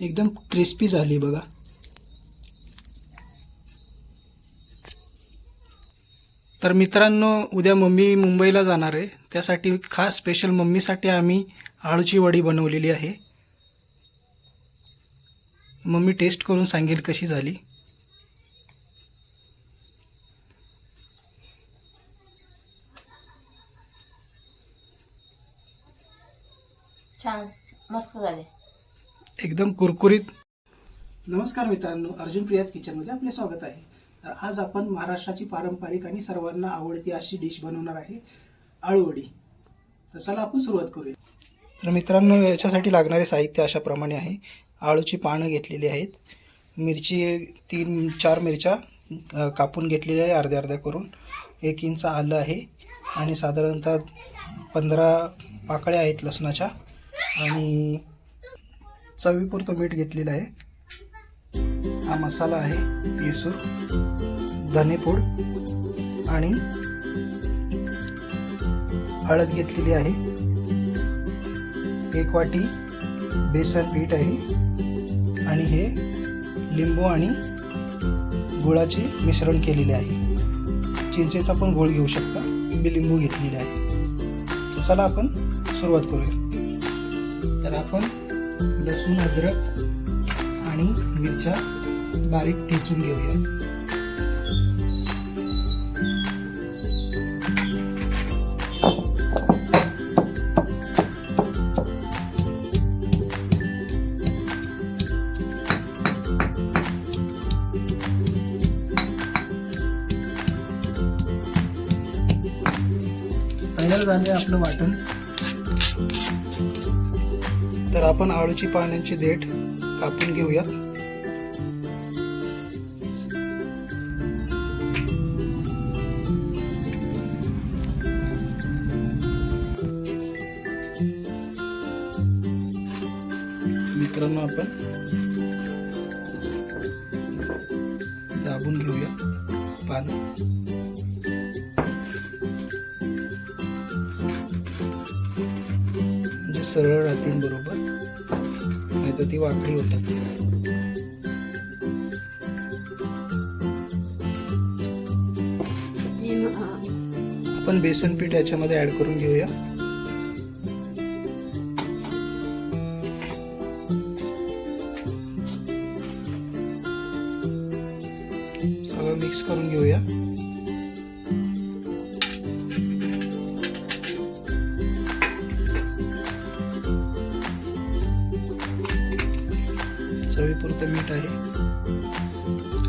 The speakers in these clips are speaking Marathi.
एकदम क्रिस्पी झाली बघा. तर मित्रांनो उद्या मम्मी मुंबईला जाणार आहे. त्यासाठी खास स्पेशल मम्मीसाठी आम्ही आळूची वडी बनवलेली आहे. मम्मी टेस्ट करून सांगेल कशी झाली छान मस्त झाले एकदम कुरकुरीत. नमस्कार मित्रांनो अर्जुन प्रियाज किचनमध्ये आपले स्वागत आहे. तर आज आपण महाराष्ट्राची पारंपरिक आणि सर्वांना आवडती अशी डिश बनवणार आहे आळूवडी. तर चला आपण सुरुवात करूया. तर मित्रांनो याच्यासाठी लागणारे साहित्य अशाप्रमाणे आहे. आळूची पानं घेतलेली आहेत. मिरची तीन चार मिरच्या कापून घेतलेल्या आहे अर्ध्या अर्ध्या करून. एक इंच आलं आहे आणि साधारणतः पंधरा पाकळ्या आहेत लसणाच्या. आणि चवीपुरतं मीठ घेतलेलं आहे. हा मसाला आहे येसूर धनेपूड आणि हळद घेतलेली आहे. एक वाटी बेसन पीठ आहे आणि हे लिंबू आणि गुळाचे मिश्रण केलेले आहे. चिंचेचा पण गोळ घेऊ शकता. मी लिंबू घेतलेले आहे. चला आपण सुरुवात करूया. तर आपण लसूण अद्रक आणि मिरच्या बारीक ठेचून घेऊया. तयार झाले आपलं वाटण. तर आपण आळूची पाण्याची देठ कापून घेऊया मित्रांनो आपण दाबून घेऊया पान. म्हणजे सरळ राहतील तर ती वाकडी होतात आपण बेसन पीठ याच्यामध्ये ऍड करून घेऊया. सगळं मिक्स करून घेऊया.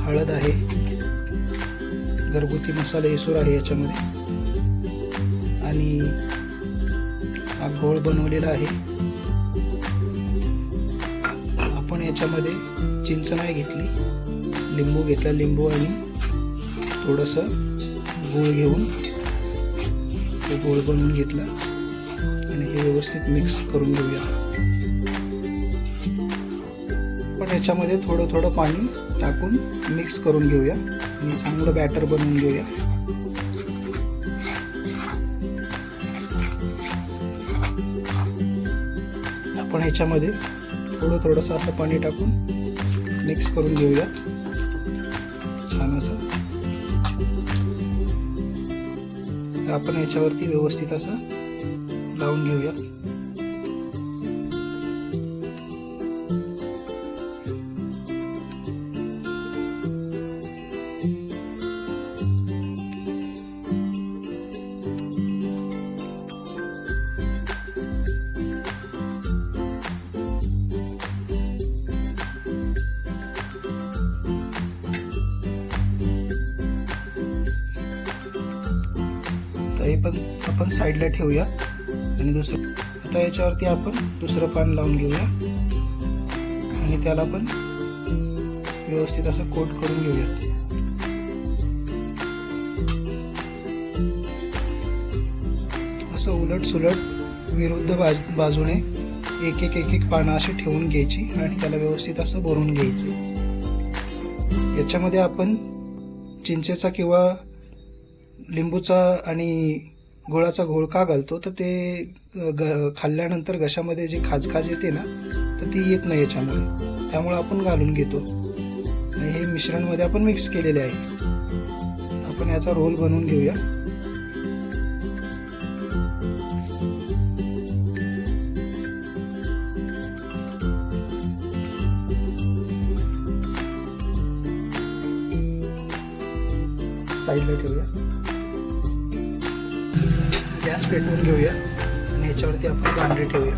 हळद आहे. घरगुती मसाले येसूर आहे याच्यामध्ये. आणि हा गोळ बनवलेला आहे. आपण याच्यामध्ये चिंच नाही घेतली. लिंबू घेतला लिंबू आणि थोडंसं गूळ घेऊन तो गोळ बनवून घेतला. आणि हे व्यवस्थित मिक्स करून घेऊया. पण याच्यामध्ये थोडं थोडं पाणी टाकून मिक्स करून घेऊया. आणि चांगलं बॅटर बनवून घेऊया. आपण ह्याच्यामध्ये थोडं थोडंसं असं पाणी टाकून मिक्स करून घेऊया. छान असं. आपण याच्यावरती व्यवस्थित असं लावून घेऊया. पण आपण साईडला ठेवूया. आणि दुसरं आता याच्यावरती आपण दुसरं पान लावून घेऊया. आणि त्याला पण व्यवस्थित असं कोट करून घेऊया. असं उलट सुलट विरुद्ध बाज बाजूने एक एक एक एक पानं अशी ठेवून घ्यायची आणि त्याला व्यवस्थित असं भरून घ्यायचं. याच्यामध्ये आपण चिंचेचा किंवा लिंबूचा आणि गुळाचा घोळ का घालतो तर ते ग खाल्ल्यानंतर घशामध्ये जी खाजखाज येते ना तर ती येत नाही याच्यामुळे. त्यामुळे आपण घालून घेतो. आणि हे मिश्रणमध्ये आपण मिक्स केलेले आहे. आपण याचा रोल बनवून घेऊया. साईडला ठेवूया. गॅस पेटवून घेऊया. आणि याच्यावरती आपण भांडे ठेवूया.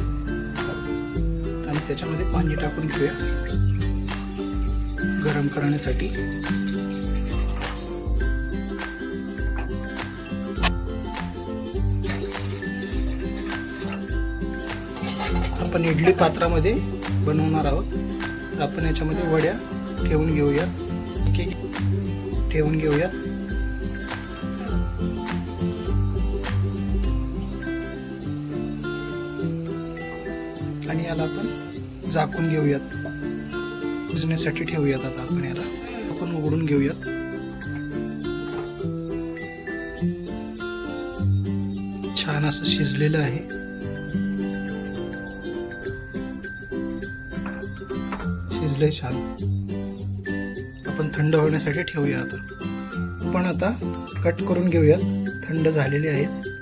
आणि त्याच्यामध्ये पाणी टाकून घेऊया. गरम करण्यासाठी. आपण इडली पात्रामध्ये बनवणार आहोत. तर आपण याच्यामध्ये वड्या ठेवून घेऊया. ठीक ठेवून घेऊया. याला आपण झाकून घेऊयात. शिजण्यासाठी ठेवूयात आता आपण याला. आपण उघडून घेऊयात. छान असं शिजलेलं आहे. शिजलंय छान. आपण थंड होण्यासाठी ठेवूया आता. आपण आता कट करून घेऊयात. थंड झालेले आहेत.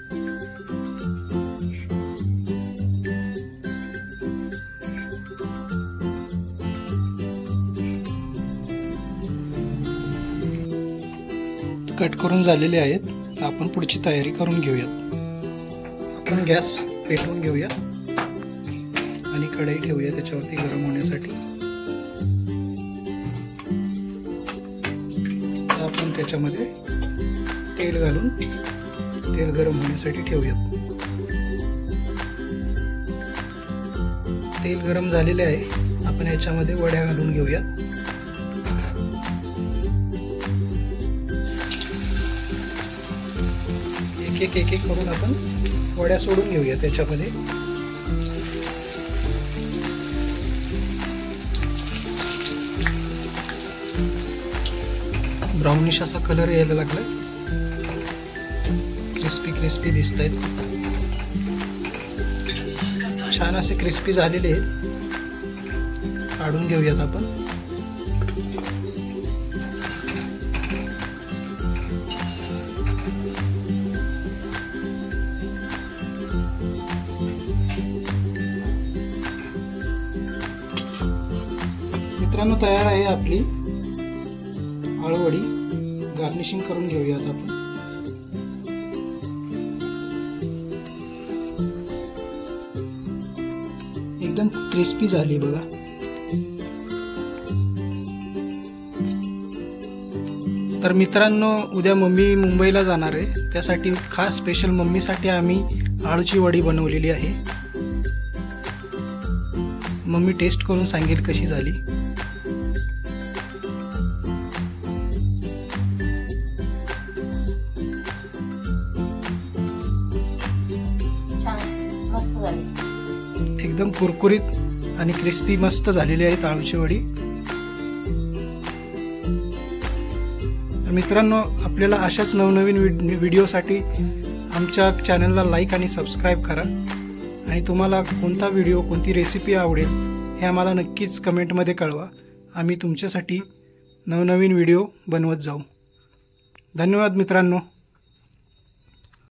कट करून झालेले आहेत. आपण पुढची तयारी करून घेऊयात. आपण गॅस पेटवून घेऊया. आणि कढई ठेवूया त्याच्यावरती गरम होण्यासाठी. आपण त्याच्यामध्ये तेल घालून तेल गरम होण्यासाठी ठेवूयात. तेल गरम झालेले आहे. आपण याच्यामध्ये वड्या घालून घेऊयात. एक एक एक एक करून आपण वड्या सोडून घेऊया त्याच्यामध्ये. ब्राउनिश असा कलर यायला लागला क्रिस्पी क्रिस्पी दिसत आहेत छान असे क्रिस्पी झालेले आहेत. काढून घेऊयात आपण. मित्रांनो तयार आहे आपली आळूवडी. गार्निशिंग करून घेऊयात आपण. एकदम क्रिस्पी झाली बघा. तर मित्रांनो उद्या मम्मी मुंबईला जाणार आहे. त्यासाठी खास स्पेशल मम्मीसाठी आम्ही आळूची वडी बनवलेली आहे. मम्मी टेस्ट करून सांगेल कशी झाली. एकदम कुरकुरीत आणि क्रिस्पी मस्त झालेली आहेत आळूची वडी तर मित्रांनो आपल्याला अशाच नवनवीन व्हिडिओसाठी आमच्या चॅनलला लाईक आणि सबस्क्राईब करा. आणि तुम्हाला कोणता व्हिडिओ कोणती रेसिपी आवडेल हे आम्हाला नक्कीच कमेंटमध्ये कळवा. आम्ही तुमच्यासाठी नवनवीन व्हिडिओ बनवत जाऊ. धन्यवाद मित्रांनो.